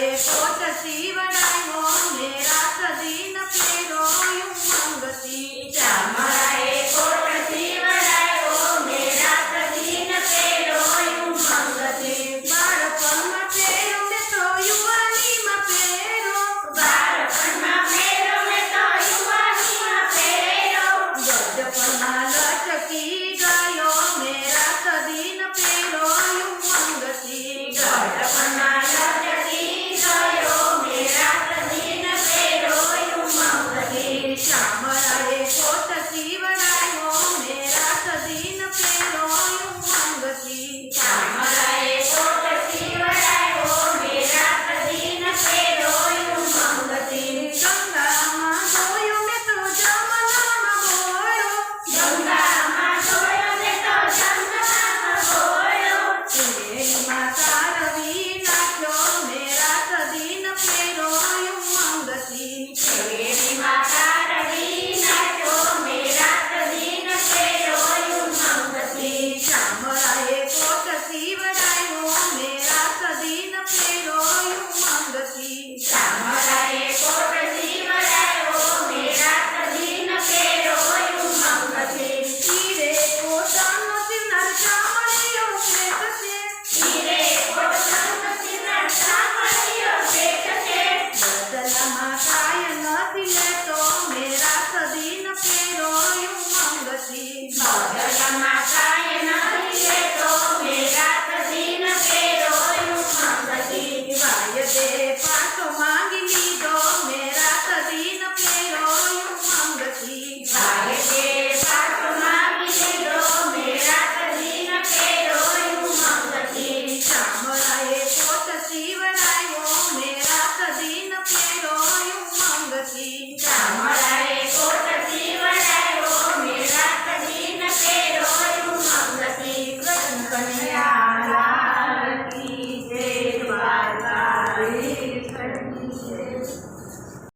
Yes. પગલામાં કાય નથી લેતો મેરા સદીન પેરો ઉમંગથી પગલામાં કાય નથી લેતો મેરા સદીન પેરો ઉમંગથી વાય તે પાછો માંગી લીધો મેરા સદીન પેરો ઉમંગથી વાય તે